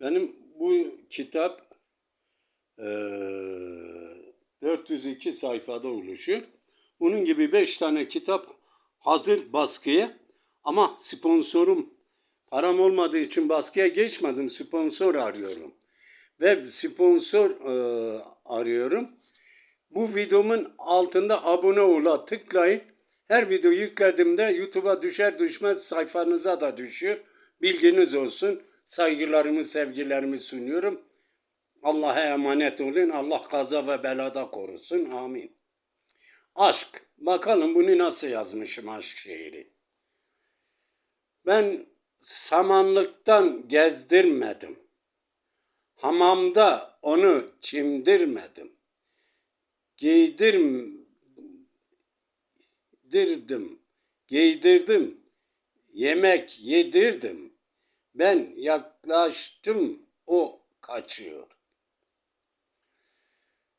Benim bu kitap eee 402 sayfada oluşuyor. Bunun gibi 5 tane kitap hazır baskıya ama sponsorum param olmadığı için baskıya geçmedim. Sponsor arıyorum. Ve sponsor eee, arıyorum. Bu videomun altında abone ola tıklayın. Her video yüklediğimde YouTube'a düşer düşmez sayfanıza da düşüyor. Bilginiz olsun. Saygılarımı, sevgilerimi sunuyorum. Allah'a emanet olun. Allah kaza ve belada korusun. Amin. Aşk. Bakalım bunu nasıl yazmışım aşk şiiri. Ben samanlıktan gezdirmedim. Hamamda onu çimdirmedim. Giydirdim, giydirdim, yemek yedirdim. Ben yaklaştım, o kaçıyor.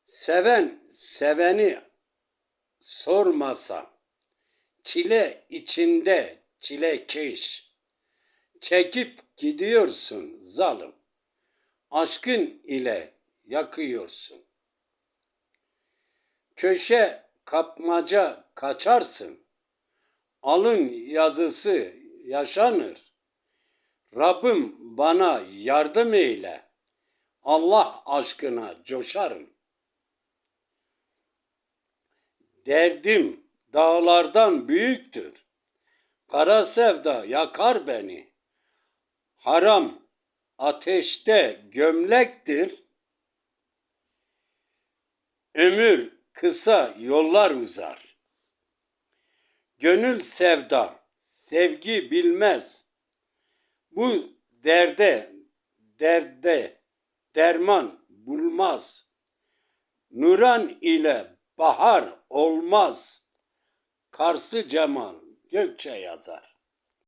Seven seveni sormasa, çile içinde çilekeş. Çekip gidiyorsun zalim. Aşkın ile yakıyorsun. Köşe kapmaca kaçarsın. Alın yazısı yaşanır. Rabbim bana yardım eyle. Allah aşkına coşarım. Derdim dağlardan büyüktür. Kara sevda yakar beni. Haram ateşte gömlektir. Ömür kısa yollar uzar. Gönül sevda, sevgi bilmez. Bu derde, derde derman bulmaz. Nuran ile bahar olmaz. Karsı Cemal Gökçe yazar.